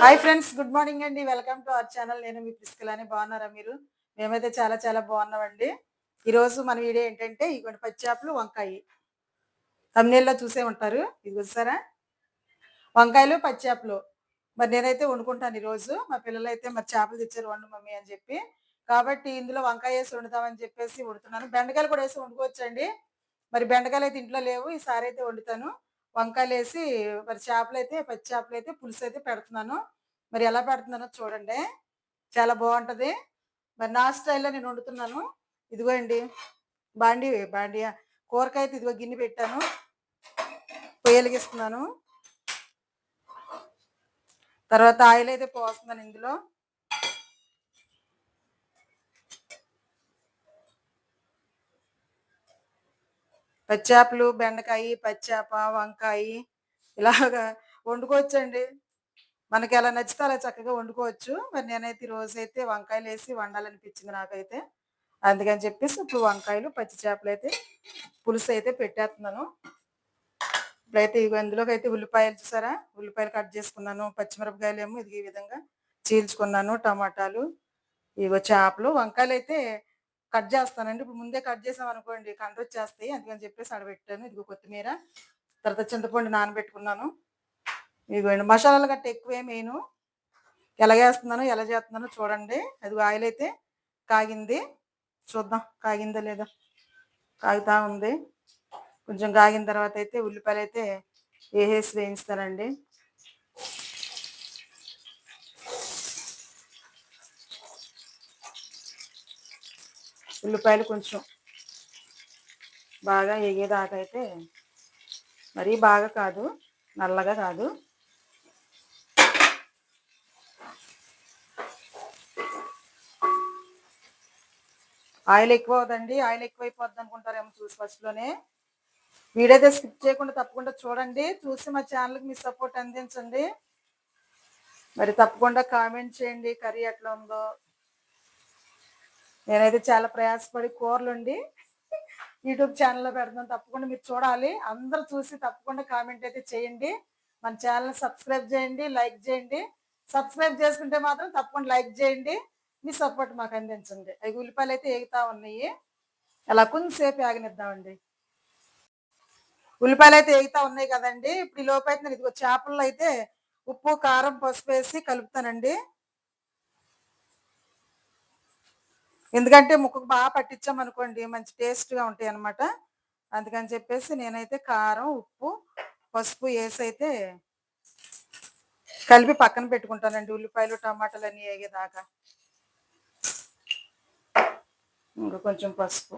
Hi friends good morning అండి. Welcome to our channel. నేను మీ ప్రిస్కలాని బాగున్నారా మీరు? మేమైతే చాలా చాలా బాగున్నామండి. ఈరోజు మన వీడియో ఏంటంటే ఇటువంటి పచ్చి వంకాయ. తమ్నేల్లో చూసే ఉంటారు. ఇది చూసారా? వంకాయలు పచ్చి మరి నేనైతే వండుకుంటాను ఈరోజు. మా పిల్లలు అయితే మరి చేపలు తెచ్చారు వండు మమ్మీ అని చెప్పి. కాబట్టి ఇందులో వంకాయ వేసి వండుతామని చెప్పేసి వండుతున్నాను. బెండకాయలు కూడా వేసి వండుకోవచ్చండి. మరి బెండకాయలు అయితే ఇంట్లో లేవు. ఈసారి అయితే వండుతాను. వంకాయలు వేసి మరి చేపలు అయితే పచ్చి చేపలు అయితే పులుసు అయితే పెడుతున్నాను. మరి ఎలా పెడుతున్నానో చూడండి. చాలా బాగుంటుంది. మరి నా స్టైల్లో నేను వండుతున్నాను. ఇదిగో అండి బాండి బాండి. కూరకాయ అయితే ఇదిగో గిన్నె పెట్టాను. పొయ్యలిగిస్తున్నాను తర్వాత ఆయిల్ అయితే పోస్తున్నాను ఇందులో. పచ్చాపలు బెండకాయ పచ్చాప వంకాయ ఇలాగా వండుకోవచ్చండి. మనకి ఎలా నచ్చితే అలా చక్కగా వండుకోవచ్చు. మరి నేనైతే ఈ వంకాయలు వేసి వండాలనిపించింది నాకైతే. అందుకని చెప్పేసి ఇప్పుడు వంకాయలు పచ్చి చేపలు అయితే పులుసు అయితే పెట్టేస్తున్నాను. ఇప్పుడైతే ఇవి అందులోకి అయితే ఉల్లిపాయలు చూసారా? ఉల్లిపాయలు కట్ చేసుకున్నాను. పచ్చిమిరపకాయలు ఏమో ఇది ఈ విధంగా చీల్చుకున్నాను. టమాటాలు ఇగో చేపలు వంకాయలు అయితే కట్ చేస్తానండి. ఇప్పుడు ముందే కట్ చేసాం అనుకోండి కంట వచ్చేస్తాయి. అందుకని చెప్పేసి ఆడబెట్టాను ఇదిగో కొత్తిమీర తర్వాత చింతపండు నానబెట్టుకున్నాను. ఇదిగోండి మసాలాలు గట్ట ఎక్కువే మెయిన్. ఎలా వేస్తున్నాను ఎలా చేస్తున్నానో చూడండి. అది ఆయిల్ అయితే కాగింది. చూద్దాం కాగిందా లేదా? కాగుతా ఉంది. కొంచెం కాగిన తర్వాత అయితే ఉల్లిపాయలు అయితే వేసేసి వేయిస్తానండి ఉల్లిపాయలు కొంచెం బాగా ఎగేదాకా అయితే మరీ బాగా కాదు నల్లగా కాదు. ఆయిల్ ఎక్కువ అవుదండి ఆయిల్ ఎక్కువైపోద్ది అనుకుంటారేమో చూసి ఫస్ట్లోనే వీడియో అయితే స్కిప్ చేయకుండా తప్పకుండా చూడండి చూసి మా ఛానల్కి మీ సపోర్ట్ అందించండి. మరి తప్పకుండా కామెంట్ చేయండి కర్రీ ఎట్లా ఉందో. నేనైతే చాలా ప్రయాసపడి కూరలు ఉండి యూట్యూబ్ ఛానల్లో పెడతాను. తప్పకుండా మీరు చూడాలి. అందరూ చూసి తప్పకుండా కామెంట్ అయితే చేయండి. మన ఛానల్ సబ్స్క్రైబ్ చేయండి లైక్ చేయండి. సబ్స్క్రైబ్ చేసుకుంటే మాత్రం తప్పకుండా లైక్ చేయండి. మీ సపోర్ట్ మాకు అందించండి. అవి ఉల్లిపాయలు అయితే ఎగుతా ఉన్నాయి. అలా కొంచెంసేపు ఆగనిద్దామండి. ఉల్లిపాయలు అయితే ఎగుతా ఉన్నాయి కదండి. ఇప్పుడు ఈ లోపు అయితే నేను ఇదిగో చేపల్లో అయితే ఉప్పు కారం పసుపు వేసి కలుపుతానండి. ఎందుకంటే ముక్కకు బాగా పట్టించాం అనుకోండి మంచి టేస్ట్గా ఉంటాయి అనమాట అందుకని చెప్పేసి నేనైతే కారం ఉప్పు పసుపు వేసి అయితే కలిపి పక్కన పెట్టుకుంటానండి. ఉల్లిపాయలు టమాటాలు అన్నీ వేగేదాకా. ఇంకా కొంచెం పసుపు.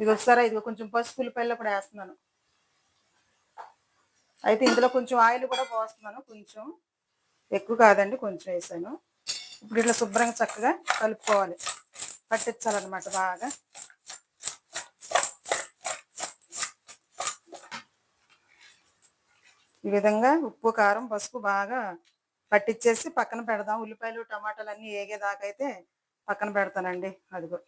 ఇది వస్తారా ఇదిగో కొంచెం పసుపు ఉల్లిపాయలు కూడా వేస్తున్నాను. అయితే ఇందులో కొంచెం ఆయిల్ కూడా పోస్తున్నాను. కొంచెం ఎక్కువ కాదండి కొంచెం వేసాను. ఇప్పుడు ఇట్లా శుభ్రంగా చక్కగా కలుపుకోవాలి. పట్టించాలన్నమాట బాగా. ఈ విధంగా ఉప్పు కారం పసుపు బాగా పట్టించేసి పక్కన పెడదాం. ఉల్లిపాయలు టమాటాలు అన్నీ ఏగేదాకా అయితే పక్కన పెడతానండి. అదిగో.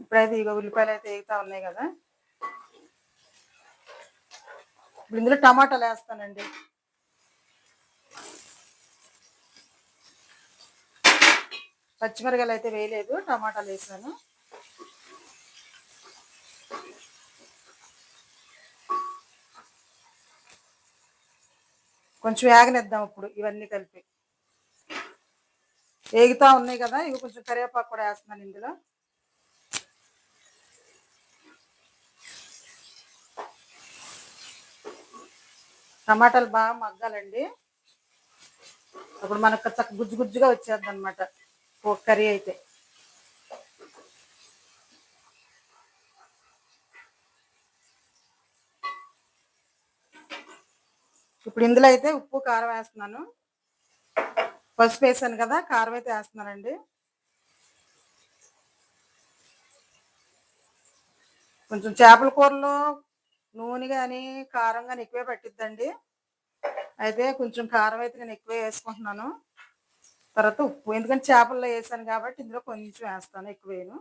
ఇప్పుడైతే ఇక ఉల్లిపాయలు అయితే ఏగుతా ఉన్నాయి కదా. ఇప్పుడు ఇందులో టమాటాలు వేస్తానండి. పచ్చిమిరకాయలు అయితే వేయలేదు టమాటాలు వేసాను. కొంచెం వేగనిద్దాం ఇప్పుడు ఇవన్నీ కలిపి. వేగుతా ఉన్నాయి కదా ఇవి కొంచెం కరివేపాకు కూడా వేస్తున్నాను ఇందులో. టమాటాలు బాగా మగ్గాలండి. అప్పుడు మనకు చక్క గుజ్జు గుజ్జుగా వచ్చేద్ది అనమాట కర్రీ అయితే. ఇప్పుడు ఇందులో అయితే ఉప్పు కారం వేస్తున్నాను. పసుపు వేసాను కదా కారం అయితే వేస్తున్నానండి. కొంచెం చేపల కూరలో నూనె కానీ కారం కానీ ఎక్కువే పట్టిద్దండి. అయితే కొంచెం కారం అయితే నేను ఎక్కువే వేసుకుంటున్నాను. తర్వాత ఉప్పు. ఎందుకంటే చేపల్లో వేసాను కాబట్టి ఇందులో కొంచెం వేస్తాను ఎక్కువేను.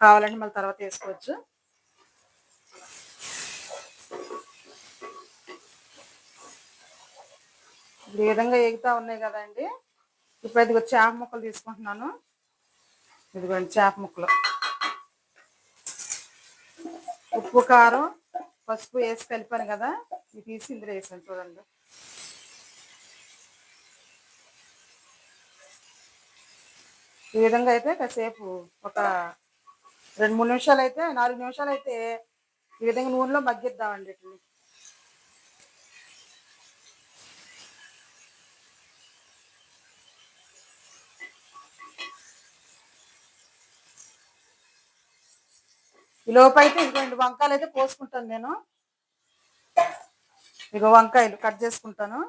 కావాలంటే మళ్ళీ తర్వాత వేసుకోవచ్చు. ఈ విధంగా ఎగుతా ఉన్నాయి కదండి. ఇప్పుడు ఇదిగో చేప ముక్కలు తీసుకుంటున్నాను. ఇదిగోండి చేప ముక్కలు. ఉప్పు కారం పసుపు వేసి కలిపాను కదా ఇది తీసి ఇందులో వేసాను చూడండి. ఈ విధంగా అయితే కాసేపు ఒక రెండు మూడు నిమిషాలు అయితే నాలుగు నిమిషాలు అయితే ఈ విధంగా నూనెలో మగ్గిద్దామండి వీటిని ఈ లోపు అయితే ఇదిగోండి వంకాయలు అయితే కోసుకుంటాను నేను. ఇగో వంకాయలు కట్ చేసుకుంటాను.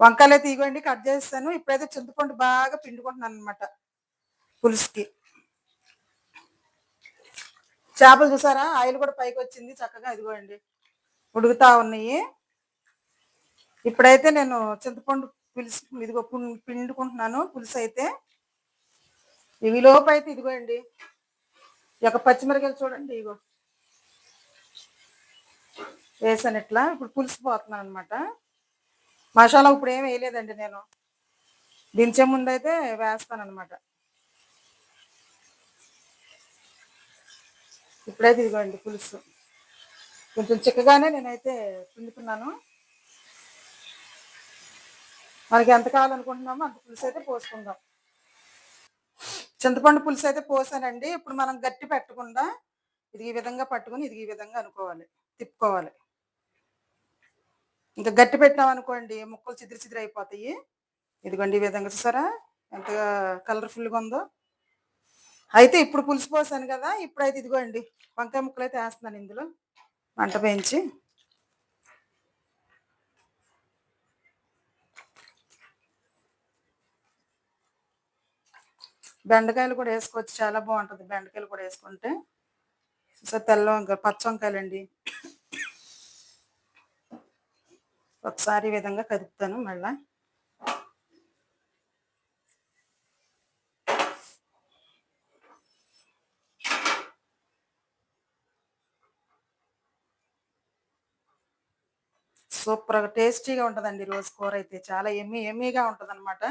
వంకాయలు అయితే ఇగోండి కట్ చేస్తాను. ఇప్పుడైతే చింతపండు బాగా పిండుకుంటున్నాను అనమాట పులుసుకి. చేపలు చూసారా? ఆయిల్ కూడా పైకి వచ్చింది చక్కగా ఇదిగోండి ఉడుకుతా ఉన్నాయి. ఇప్పుడైతే నేను చింతపండు పులుసు ఇదిగో పిండుకుంటున్నాను పులుసు అయితే ఇవి లోపు అయితే ఇదిగోండి ఈ యొక్క పచ్చిమిరకాయలు చూడండి ఇగో. వేసాను ఇట్లా ఇప్పుడు పులుసు పోతున్నాను అనమాట మసాలా ఇప్పుడు ఏం వేయలేదండి నేను. దించే ముందు అయితే వేస్తాను అనమాట ఇప్పుడైతే ఇదిగోండి పులుసు. కొంచెం చిక్కగానే నేనైతే పిండుతున్నాను. మనకి ఎంత కావాలనుకుంటున్నామో అంత పులుసు అయితే పోసుకుందాం. చింతపండు పులుసు అయితే పోసానండి. ఇప్పుడు మనం గట్టి పెట్టకుండా ఇది ఈ విధంగా పట్టుకొని ఇది ఈ విధంగా అనుకోవాలి. తిప్పుకోవాలి. ఇంకా గట్టి పెట్టాం అనుకోండి ముక్కలు చిదిరి చిదిరి అయిపోతాయి. ఇదిగోండి ఈ విధంగా చూసారా? ఎంత కలర్ఫుల్గా ఉందో. అయితే ఇప్పుడు పులుసు పోసాను కదా ఇప్పుడైతే ఇదిగోండి వంకాయ ముక్కలు అయితే వేస్తున్నాను ఇందులో. మంట పెంచి బెండకాయలు కూడా వేసుకోవచ్చు చాలా బాగుంటుంది బెండకాయలు కూడా వేసుకుంటే. సో తెల్ల వంకాయ పచ్చ వంకాయలండి. ఒకసారి ఈ విధంగా కదుపుతాను మళ్ళా. సూపర్గా టేస్టీగా ఉంటుందండి రోజు కూర అయితే చాలా ఎమ్మి ఎమ్మీగా ఉంటుంది అనమాట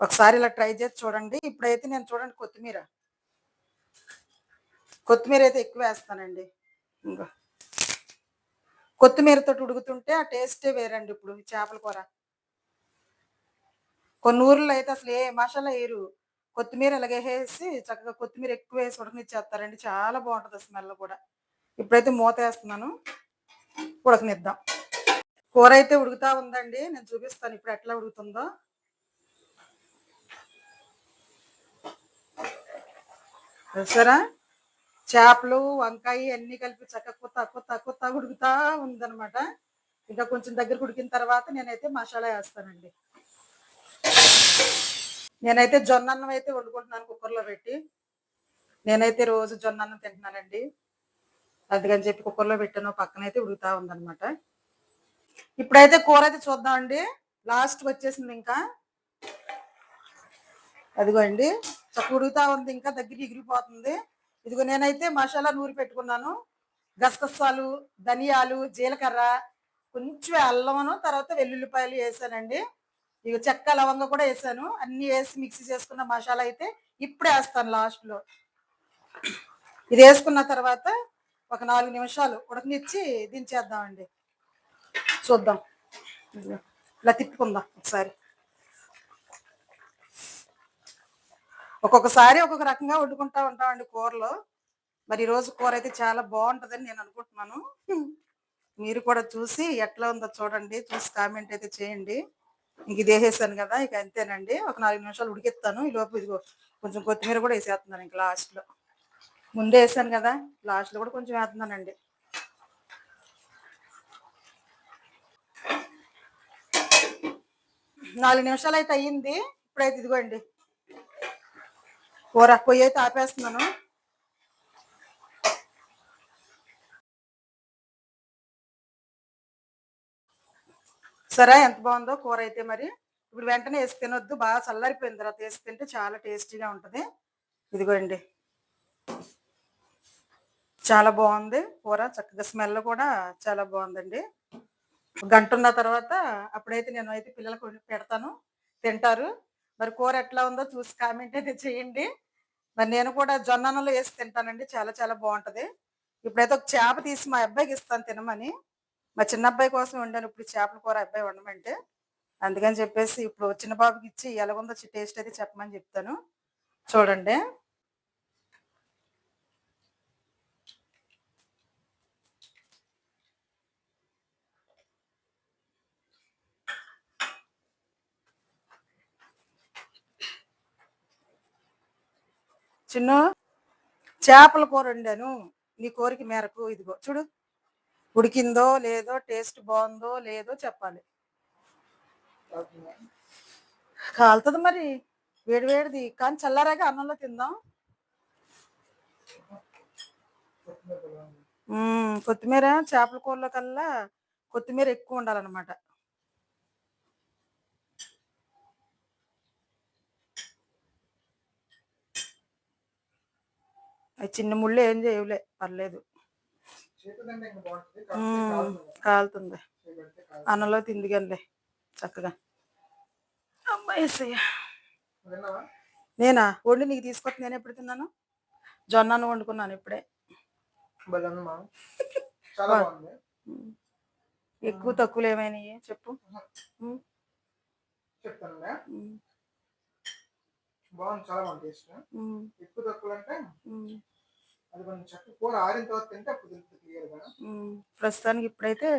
ఒకసారి ఇలా ట్రై చేసి చూడండి. ఇప్పుడైతే నేను చూడండి కొత్తిమీర. కొత్తిమీర అయితే ఎక్కువ వేస్తానండి. ఇంకా కొత్తిమీరతో ఉడుకుతుంటే ఆ టేస్టే వేరండి ఇప్పుడు చేపల కూర. కొన్ని ఊర్లో అయితే అసలు ఏ మసాలా వేయరు. కొత్తిమీర ఇలాగేసి చక్కగా కొత్తిమీర ఎక్కువ వేసి ఉడకనిచ్చేస్తారండి. చాలా బాగుంటుంది స్మెల్ కూడా. ఇప్పుడైతే మూత వేస్తున్నాను. ఉడకనిద్దాం. కూర అయితే ఉడుకుతా ఉందండి. నేను చూపిస్తాను ఇప్పుడు ఎట్లా ఉడుకుతుందో. చూసారా చేపలు వంకాయ అన్ని కలిపి చక్కగా కొత్త కొత్త కొత్త ఉడుకుతా ఉందన్నమాట. ఇంకా కొంచెం దగ్గర ఉడికిన తర్వాత నేనైతే మసాలా వేస్తానండి. నేనైతే జొన్న అన్నం అయితే వండుకుంటున్నాను కుక్కర్లో పెట్టి. నేనైతే రోజు జొన్న అన్నం తింటున్నానండి. అందుకని చెప్పి కుక్కర్లో పెట్టాను పక్కన అయితే ఉడుకుతా ఉందనమాట ఇప్పుడైతే కూర అయితే చూద్దామండి. లాస్ట్ వచ్చేసింది ఇంకా. అదిగో అండి చక్క ఉంది ఇంకా దగ్గరికి ఎగిరిపోతుంది. ఇదిగో నేనైతే మసాలా నూరి పెట్టుకున్నాను. గసగసాలు ధనియాలు జీలకర్ర కొంచెం అల్లమును తర్వాత వెల్లుల్లిపాయలు వేసానండి. ఇక చెక్క లవంగ కూడా వేసాను. అన్ని వేసి మిక్సీ చేసుకున్న మసాలా అయితే ఇప్పుడే వేస్తాను లాస్ట్లో. ఇది వేసుకున్న తర్వాత ఒక నాలుగు నిమిషాలు ఉడకనిచ్చి దించేద్దామండి. చూద్దాం. ఇలా తిప్పుకుందాం ఒకసారి. ఒక్కొక్కసారి ఒక్కొక్క రకంగా వండుకుంటా ఉంటామండి కూరలో. మరి ఈరోజు కూర అయితే చాలా బాగుంటుందని నేను అనుకుంటున్నాను. మీరు కూడా చూసి ఎట్లా ఉందో చూడండి చూసి కామెంట్ అయితే చేయండి. ఇంక ఇది వేసేసాను కదా ఇక అంతేనండి. ఒక నాలుగు నిమిషాలు ఉడికిస్తాను. ఈ లోపు ఇదిగో కొంచెం కొత్తిమీర కూడా వేసేస్తున్నాను ఇంక లాస్ట్లో ముందే వేసాను కదా లాస్ట్లో కూడా కొంచెం వేస్తున్నానండి. నాలుగు నిమిషాలు అయితే అయ్యింది. ఇప్పుడైతే ఇదిగోండి. కూర పొయ్యి అయితే ఆపేస్తున్నాను. సరే ఎంత బాగుందో కూర అయితే మరి. ఇప్పుడు వెంటనే వేసి తినొద్దు బాగా చల్లారిపోయిన తర్వాత వేసి తింటే చాలా టేస్టీగా ఉంటుంది. ఇదిగోండి. చాలా బాగుంది కూర చక్కగా స్మెల్ కూడా చాలా బాగుందండి. గంట ఉన్న తర్వాత అప్పుడైతే నేను అయితే పిల్లలకు పెడతాను. తింటారు. మరి కూర ఎట్లా ఉందో చూసి కామెంట్ అయితే చేయండి. మరి నేను కూడా జొన్నలో వేసి తింటానండి. చాలా చాలా బాగుంటది. ఇప్పుడైతే ఒక చేప తీసి మా అబ్బాయికి ఇస్తాను తినమని. మా చిన్న అబ్బాయి కోసం వండాను. ఇప్పుడు చేపల కూర అబ్బాయి వండమంటే. అందుకని చెప్పేసి ఇప్పుడు చిన్న బాబుకి ఇచ్చి ఎలాగుందో టేస్ట్ అయితే చెప్పమని చెప్తాను. చూడండి. చిన్న చేపల కూర వండాను. నీ కోరిక మేరకు ఇదిగో చూడు. ఉడికిందో లేదో టేస్ట్ బాగుందో లేదో చెప్పాలి. కాలుతుంది మరి. వేడి వేడిది. కానీ చల్లారాగా అన్నంలో తిందాం. కొత్తిమీర చేపల కూరలో కల్లా కొత్తిమీర ఎక్కువ ఉండాలన్నమాట. అవి చిన్న ముళ్ళు ఏం చేయవులే పర్లేదు. కాలుతుంది. అన్నంలో తిందిగానిలే చక్కగా. అమ్మాయి నేనా? వండి నీకు తీసుకొచ్చి నేను ఎప్పుడు తిన్నాను? జొన్నను వండుకున్నాను ఇప్పుడే. ఎక్కువ తక్కువలు ఏమైనాయి చెప్పు. బాగుంది చాలా బాగుంది టేస్ట్. ఎక్కువ తక్కువ అంటే అది కొంచెం చక్క కూర ఆరిన తర్వాత తింటే అప్పుడు తెలుస్తుంది క్లియర్గా. ప్రస్తుతానికి ఇప్పుడైతే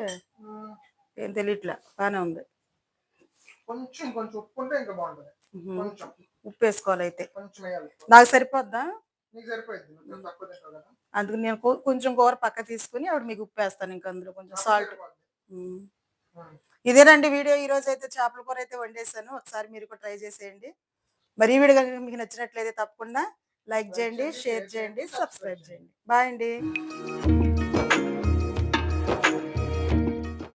ఏం తెలియట్లే బాగానే ఉంది. కొంచెం కొంచెం ఉప్పు ఉంటే ఇంకా బాగుంటుంది. కొంచెం. ఉప్పు వేసుకోవాలి అయితే. కొంచెం వేయాలి. నాకు సరిపోద్దా? నీకు సరిపోయింది తక్కువ తింటావు కదా. అందుకు నేను కొంచెం కూర పక్క తీసుకుని అప్పుడు మీకు ఉప్పు వేస్తాను ఇంకా అందులో కొంచెం సాల్ట్. ఇదేనండి వీడియో ఈ రోజు అయితే చేపల కూర అయితే వండేసాను ఒకసారి మీరు కూడా ట్రై చేసేయండి. మరి ఈ వీడియో కనుక మీకు నచ్చినట్లయితే తప్పకుండా లైక్ చేయండి షేర్ చేయండి సబ్స్క్రైబ్ చేయండి. బాయ్ అండి.